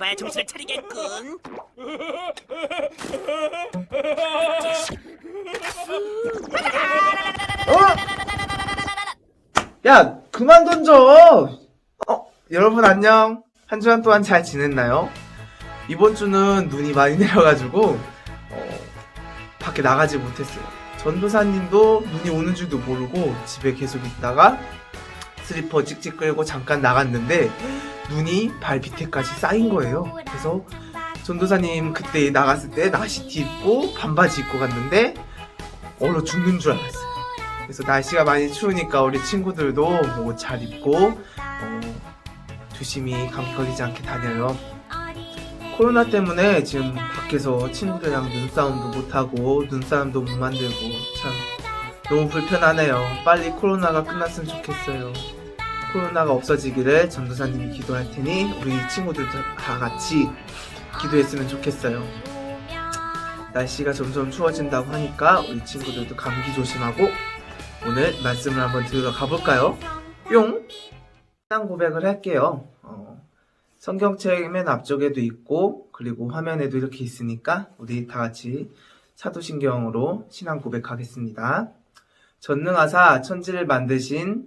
봐야 정신을 차리겠군. 야, 그만 던져! 어, 여러분 안녕. 한 주간 동안 잘 지냈나요? 이번 주는 눈이 많이 내려가지고, 어, 밖에 나가지 못했어요. 전도사님도 눈이 오는 줄도 모르고 집에 계속 있다가 슬리퍼 찍찍 끌고 잠깐 나갔는데 눈이 발 밑에까지 쌓인 거예요. 그래서 전도사님 그때 나갔을 때 나시티 입고 반바지 입고 갔는데 얼어 죽는 줄 알았어요. 그래서 날씨가 많이 추우니까 우리 친구들도 뭐옷잘 입고 어, 조심히 감기 걸리지 않게 다녀요. 코로나 때문에 지금 밖에서 친구들이랑 눈싸움도 못하고 눈싸움도 못 만들고 참 너무 불편하네요. 빨리 코로나가 끝났으면 좋겠어요. 코로나가 없어지기를 전도사님이 기도할 테니 우리 친구들 다 같이 기도했으면 좋겠어요. 날씨가 점점 추워진다고 하니까 우리 친구들도 감기 조심하고 오늘 말씀을 한번 들으러 가볼까요? 뿅! 신앙 고백을 할게요. 어, 성경책 맨 앞쪽에도 있고 그리고 화면에도 이렇게 있으니까 우리 다 같이 사도신경으로 신앙 고백하겠습니다. 전능하사 천지를 만드신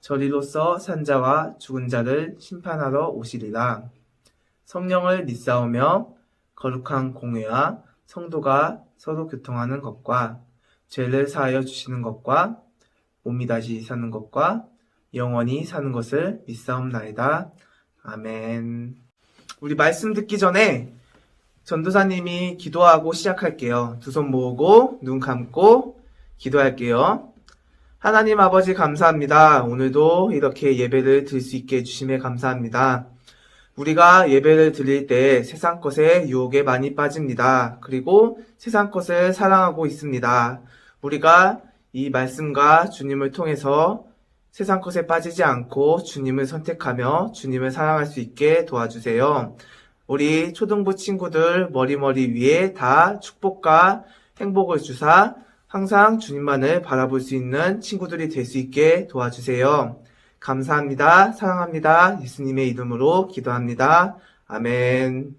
저리로서 산자와 죽은 자를 심판하러 오시리라. 성령을 믿사오며 거룩한 공회와 성도가 서로 교통하는 것과 죄를 사하여 주시는 것과 몸이 다시 사는 것과 영원히 사는 것을 믿사옵나이다. 아멘. 우리 말씀 듣기 전에 전도사님이 기도하고 시작할게요. 두 손 모으고 눈 감고 기도할게요. 하나님 아버지 감사합니다. 오늘도 이렇게 예배를 드릴 수 있게 해주심에 감사합니다. 우리가 예배를 드릴 때 세상 것에 유혹에 많이 빠집니다. 그리고 세상 것을 사랑하고 있습니다. 우리가 이 말씀과 주님을 통해서 세상 것에 빠지지 않고 주님을 선택하며 주님을 사랑할 수 있게 도와주세요. 우리 초등부 친구들 머리머리 위에 다 축복과 행복을 주사 항상 주님만을 바라볼 수 있는 친구들이 될 수 있게 도와주세요. 감사합니다. 사랑합니다. 예수님의 이름으로 기도합니다. 아멘.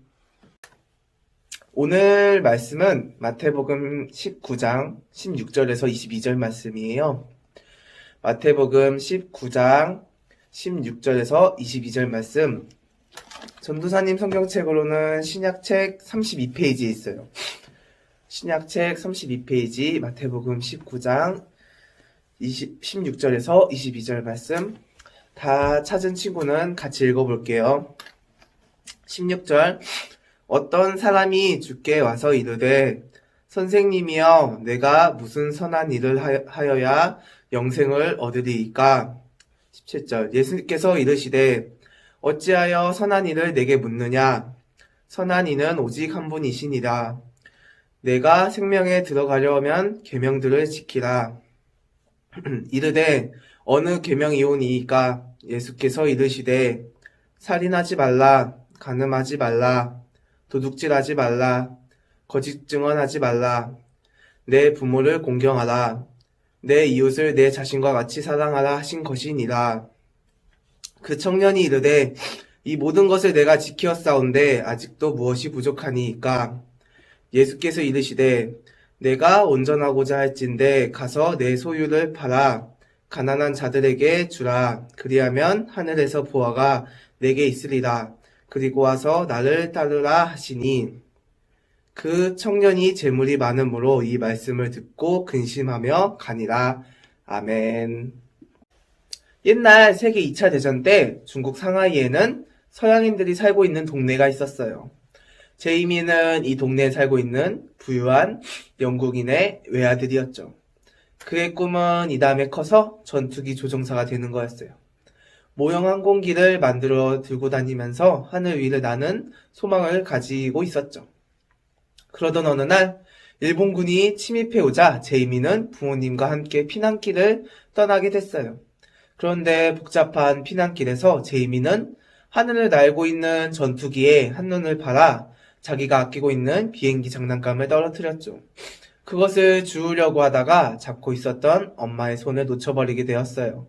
오늘 말씀은 마태복음 19장 16절에서 22절 말씀이에요. 마태복음 19장 16절에서 22절 말씀. 전도사님 성경책으로는 신약책 32페이지에 있어요. 신약책 32페이지 마태복음 19장 20, 16절에서 22절 말씀. 다 찾은 친구는 같이 읽어볼게요. 16절. 어떤 사람이 주께 와서 이르되 선생님이여 내가 무슨 선한 일을 하여- 하여야 영생을 얻으리이까 17절 예수께서 이르시되 어찌하여 선한 일을 내게 묻느냐 선한 이는 오직 한 분이시니라 내가 생명에 들어가려면 계명들을 지키라. 이르되 어느 계명이오니이까 예수께서 이르시되 살인하지 말라 간음하지 말라 도둑질하지 말라, 거짓 증언하지 말라, 내 부모를 공경하라, 내 이웃을 내 자신과 같이 사랑하라 하신 것이니라. 그 청년이 이르되 이 모든 것을 내가 지키었사온데 아직도 무엇이 부족하니이까 예수께서 이르시되 내가 온전하고자 할진대 가서 내 소유를 팔아 가난한 자들에게 주라 그리하면 하늘에서 보아가 내게 있으리라 그리고 와서 나를 따르라 하시니 그 청년이 재물이 많음으로 이 말씀을 듣고 근심하며 가니라. 아멘. 옛날 세계 2차 대전 때 중국 상하이에는 서양인들이 살고 있는 동네가 있었어요. 제이미는 이 동네에 살고 있는 부유한 영국인의 외아들이었죠. 그의 꿈은 이 다음에 커서 전투기 조종사가 되는 거였어요. 모형 항공기를 만들어 들고 다니면서 하늘 위를 나는 소망을 가지고 있었죠. 그러던 어느 날 일본군이 침입해 오자 제이미는 부모님과 함께 피난길을 떠나게 됐어요. 그런데 복잡한 피난길에서 제이미는 하늘을 날고 있는 전투기에 한눈을 팔아 자기가 아끼고 있는 비행기 장난감을 떨어뜨렸죠. 그것을 주우려고 하다가 잡고 있었던 엄마의 손을 놓쳐버리게 되었어요.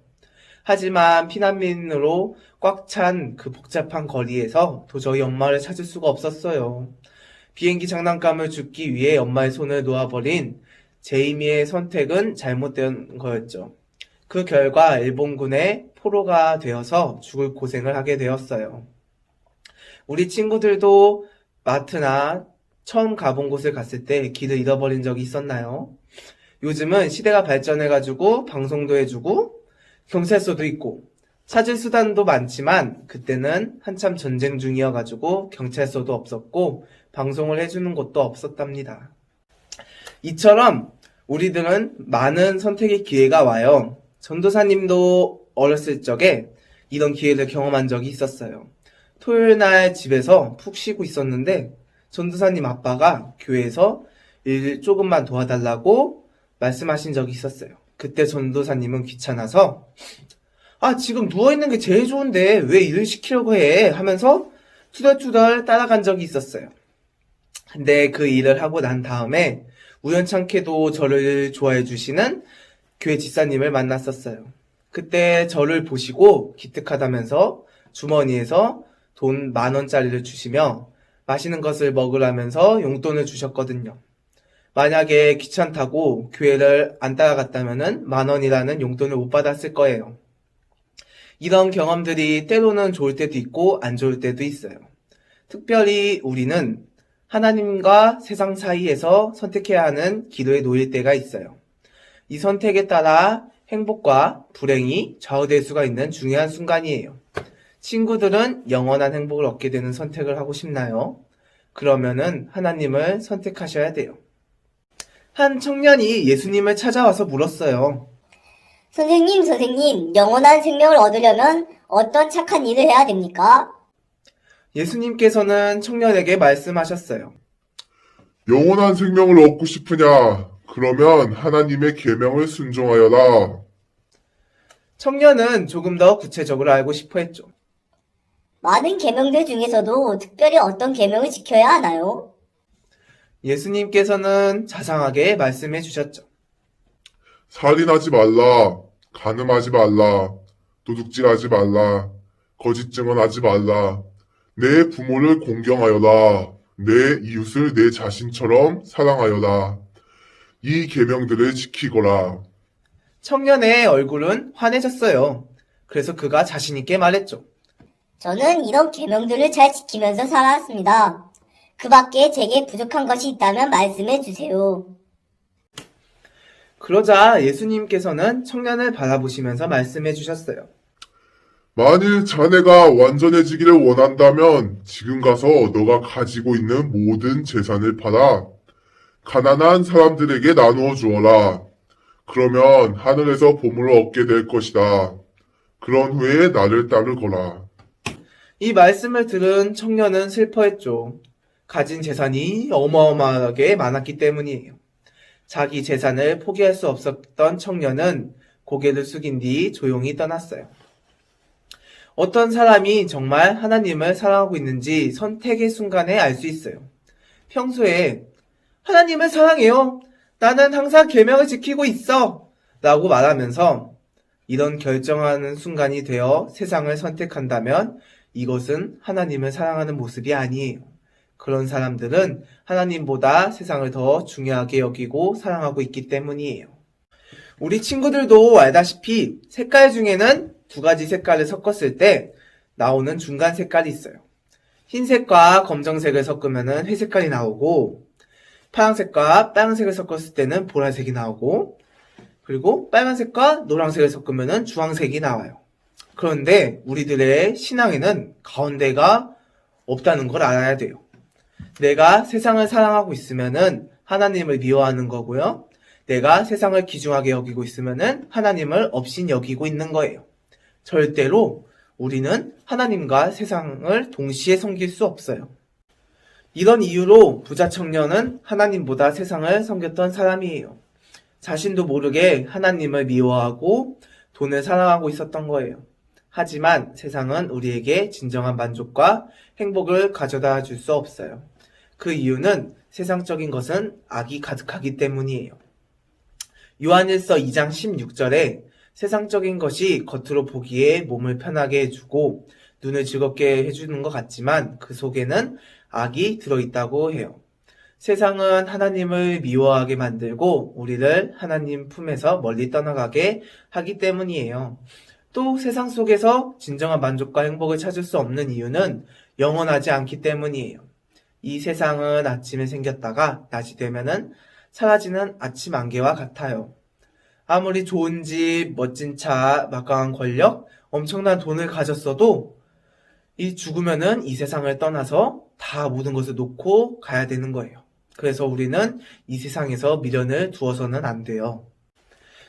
하지만 피난민으로 꽉 찬 그 복잡한 거리에서 도저히 엄마를 찾을 수가 없었어요. 비행기 장난감을 줍기 위해 엄마의 손을 놓아버린 제이미의 선택은 잘못된 거였죠. 그 결과 일본군의 포로가 되어서 죽을 고생을 하게 되었어요. 우리 친구들도 마트나 처음 가본 곳을 갔을 때 길을 잃어버린 적이 있었나요? 요즘은 시대가 발전해가지고 방송도 해주고 경찰서도 있고 찾을 수단도 많지만 그때는 한참 전쟁 중이어가지고 경찰서도 없었고 방송을 해주는 곳도 없었답니다. 이처럼 우리들은 많은 선택의 기회가 와요. 전도사님도 어렸을 적에 이런 기회를 경험한 적이 있었어요. 토요일 날 집에서 푹 쉬고 있었는데 전도사님 아빠가 교회에서 일 조금만 도와달라고 말씀하신 적이 있었어요. 그때 전도사님은 귀찮아서 아 지금 누워있는 게 제일 좋은데 왜 일을 시키려고 해 하면서 투덜투덜 따라간 적이 있었어요. 근데 그 일을 하고 난 다음에 우연찮게도 저를 좋아해 주시는 교회 집사님을 만났었어요. 그때 저를 보시고 기특하다면서 주머니에서 돈 만 원짜리를 주시며 맛있는 것을 먹으라면서 용돈을 주셨거든요. 만약에 귀찮다고 교회를 안 따라갔다면은 만 원이라는 용돈을 못 받았을 거예요. 이런 경험들이 때로는 좋을 때도 있고 안 좋을 때도 있어요. 특별히 우리는 하나님과 세상 사이에서 선택해야 하는 기도에 놓일 때가 있어요. 이 선택에 따라 행복과 불행이 좌우될 수가 있는 중요한 순간이에요. 친구들은 영원한 행복을 얻게 되는 선택을 하고 싶나요? 그러면은 하나님을 선택하셔야 돼요. 한 청년이 예수님을 찾아와서 물었어요. 선생님, 선생님, 영원한 생명을 얻으려면 어떤 착한 일을 해야 됩니까? 예수님께서는 청년에게 말씀하셨어요. 영원한 생명을 얻고 싶으냐? 그러면 하나님의 계명을 순종하여라. 청년은 조금 더 구체적으로 알고 싶어 했죠. 많은 계명들 중에서도 특별히 어떤 계명을 지켜야 하나요? 예수님께서는 자상하게 말씀해 주셨죠. 살인하지 말라. 간음하지 말라. 도둑질하지 말라. 거짓 증언하지 말라. 내 부모를 공경하여라. 내 이웃을 내 자신처럼 사랑하여라. 이 계명들을 지키거라. 청년의 얼굴은 환해졌어요. 그래서 그가 자신있게 말했죠. 저는 이런 계명들을 잘 지키면서 살아왔습니다. 그 밖에 제게 부족한 것이 있다면 말씀해 주세요. 그러자 예수님께서는 청년을 바라보시면서 말씀해 주셨어요. 만일 자네가 완전해지기를 원한다면 지금 가서 너가 가지고 있는 모든 재산을 팔아 가난한 사람들에게 나누어 주어라. 그러면 하늘에서 보물을 얻게 될 것이다. 그런 후에 나를 따르거라. 이 말씀을 들은 청년은 슬퍼했죠. 가진 재산이 어마어마하게 많았기 때문이에요. 자기 재산을 포기할 수 없었던 청년은 고개를 숙인 뒤 조용히 떠났어요. 어떤 사람이 정말 하나님을 사랑하고 있는지 선택의 순간에 알 수 있어요. 평소에 하나님을 사랑해요. 나는 항상 계명을 지키고 있어. 라고 말하면서 이런 결정하는 순간이 되어 세상을 선택한다면 이것은 하나님을 사랑하는 모습이 아니에요. 그런 사람들은 하나님보다 세상을 더 중요하게 여기고 사랑하고 있기 때문이에요. 우리 친구들도 알다시피 색깔 중에는 두 가지 색깔을 섞었을 때 나오는 중간 색깔이 있어요. 흰색과 검정색을 섞으면 회색깔이 나오고 파란색과 빨간색을 섞었을 때는 보라색이 나오고 그리고 빨간색과 노란색을 섞으면 주황색이 나와요. 그런데 우리들의 신앙에는 가운데가 없다는 걸 알아야 돼요. 내가 세상을 사랑하고 있으면은 하나님을 미워하는 거고요. 내가 세상을 기중하게 여기고 있으면은 하나님을 없인 여기고 있는 거예요. 절대로 우리는 하나님과 세상을 동시에 섬길 수 없어요. 이런 이유로 부자 청년은 하나님보다 세상을 섬겼던 사람이에요. 자신도 모르게 하나님을 미워하고 돈을 사랑하고 있었던 거예요. 하지만 세상은 우리에게 진정한 만족과 행복을 가져다 줄 수 없어요. 그 이유는 세상적인 것은 악이 가득하기 때문이에요. 요한일서 2장 16절에 세상적인 것이 겉으로 보기에 몸을 편하게 해주고 눈을 즐겁게 해주는 것 같지만 그 속에는 악이 들어있다고 해요. 세상은 하나님을 미워하게 만들고 우리를 하나님 품에서 멀리 떠나가게 하기 때문이에요. 또 세상 속에서 진정한 만족과 행복을 찾을 수 없는 이유는 영원하지 않기 때문이에요. 이 세상은 아침에 생겼다가 낮이 되면은 사라지는 아침 안개와 같아요. 아무리 좋은 집, 멋진 차, 막강한 권력, 엄청난 돈을 가졌어도 이 죽으면은 이 세상을 떠나서 다 모든 것을 놓고 가야 되는 거예요. 그래서 우리는 이 세상에서 미련을 두어서는 안 돼요.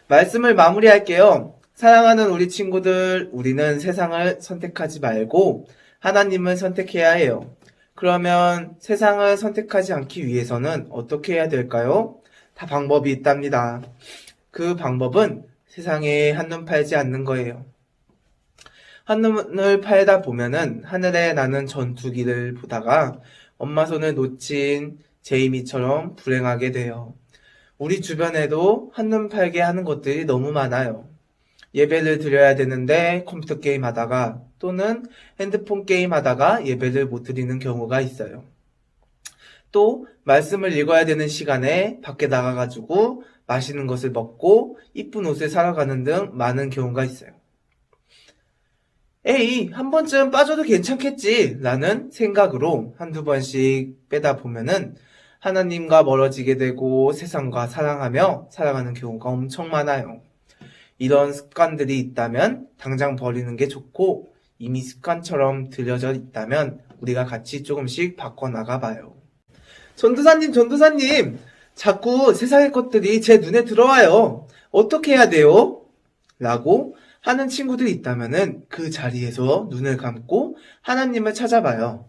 말씀을 마무리할게요. 사랑하는 우리 친구들, 우리는 세상을 선택하지 말고 하나님을 선택해야 해요. 그러면 세상을 선택하지 않기 위해서는 어떻게 해야 될까요? 다 방법이 있답니다. 그 방법은 세상에 한눈 팔지 않는 거예요. 한눈을 팔다 보면은 하늘에 나는 전투기를 보다가 엄마 손을 놓친 제이미처럼 불행하게 돼요. 우리 주변에도 한눈 팔게 하는 것들이 너무 많아요. 예배를 드려야 되는데 컴퓨터 게임 하다가 또는 핸드폰 게임 하다가 예배를 못 드리는 경우가 있어요. 또 말씀을 읽어야 되는 시간에 밖에 나가가지고 맛있는 것을 먹고 이쁜 옷을 사러 가는 등 많은 경우가 있어요. 에이, 한 번쯤 빠져도 괜찮겠지 라는 생각으로 한두 번씩 빼다 보면은 하나님과 멀어지게 되고 세상과 사랑하며 살아가는 경우가 엄청 많아요. 이런 습관들이 있다면 당장 버리는 게 좋고 이미 습관처럼 들여져 있다면 우리가 같이 조금씩 바꿔나가 봐요. 전도사님, 전도사님! 자꾸 세상의 것들이 제 눈에 들어와요. 어떻게 해야 돼요? 라고 하는 친구들이 있다면은 그 자리에서 눈을 감고 하나님을 찾아봐요.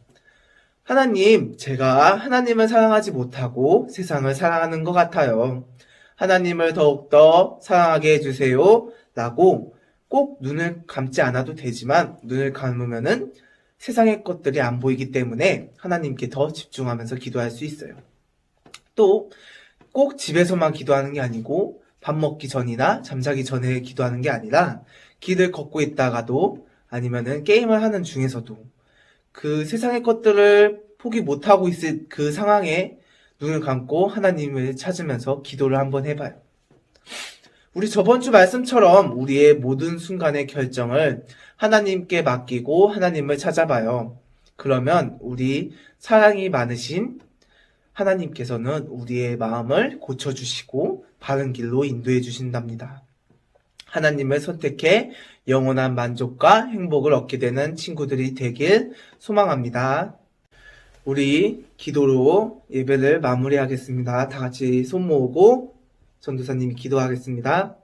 하나님, 제가 하나님을 사랑하지 못하고 세상을 사랑하는 것 같아요. 하나님을 더욱더 사랑하게 해주세요. 라고 꼭 눈을 감지 않아도 되지만 눈을 감으면은 세상의 것들이 안 보이기 때문에 하나님께 더 집중하면서 기도할 수 있어요. 또 꼭 집에서만 기도하는 게 아니고 밥 먹기 전이나 잠자기 전에 기도하는 게 아니라 길을 걷고 있다가도 아니면은 게임을 하는 중에서도 그 세상의 것들을 포기 못하고 있을 그 상황에 눈을 감고 하나님을 찾으면서 기도를 한번 해봐요. 우리 저번 주 말씀처럼 우리의 모든 순간의 결정을 하나님께 맡기고 하나님을 찾아봐요. 그러면 우리 사랑이 많으신 하나님께서는 우리의 마음을 고쳐주시고 바른 길로 인도해 주신답니다. 하나님을 선택해 영원한 만족과 행복을 얻게 되는 친구들이 되길 소망합니다. 우리 기도로 예배를 마무리하겠습니다. 다 같이 손 모으고 전도사님이 기도하겠습니다.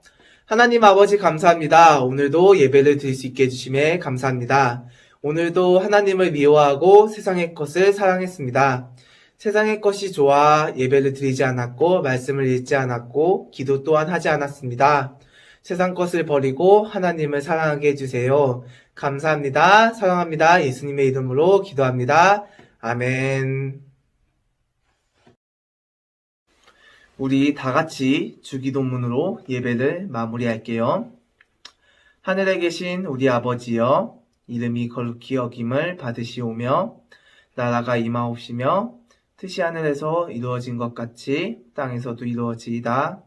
하나님 아버지 감사합니다. 오늘도 예배를 드릴 수 있게 해주심에 감사합니다. 오늘도 하나님을 미워하고 세상의 것을 사랑했습니다. 세상의 것이 좋아 예배를 드리지 않았고 말씀을 읽지 않았고 기도 또한 하지 않았습니다. 세상 것을 버리고 하나님을 사랑하게 해주세요. 감사합니다. 사랑합니다. 예수님의 이름으로 기도합니다. 아멘. 우리 다 같이 주기도문으로 예배를 마무리할게요. 하늘에 계신 우리 아버지여, 이름이 거룩히 여김을 받으시오며, 나라가 임하옵시며, 뜻이 하늘에서 이루어진 것 같이 땅에서도 이루어지이다.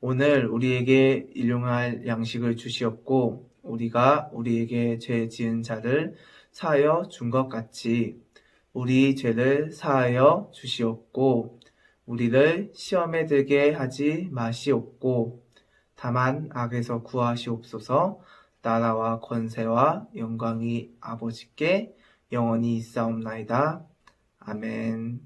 오늘 우리에게 일용할 양식을 주시옵고, 우리가 우리에게 죄 지은 자를 사하여 준 것 같이, 우리 죄를 사하여 주시옵고, 우리를 시험에 들게 하지 마시옵고, 다만 악에서 구하시옵소서, 나라와 권세와 영광이 아버지께 영원히 있사옵나이다. 아멘.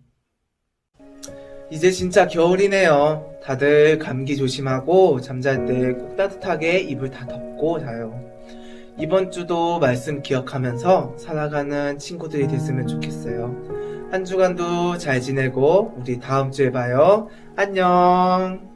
이제 진짜 겨울이네요. 다들 감기 조심하고 잠잘 때 꼭 따뜻하게 이불 다 덮고 자요. 이번 주도 말씀 기억하면서 살아가는 친구들이 됐으면 좋겠어요. 한 주간도 잘 지내고 우리 다음 주에 봐요. 안녕.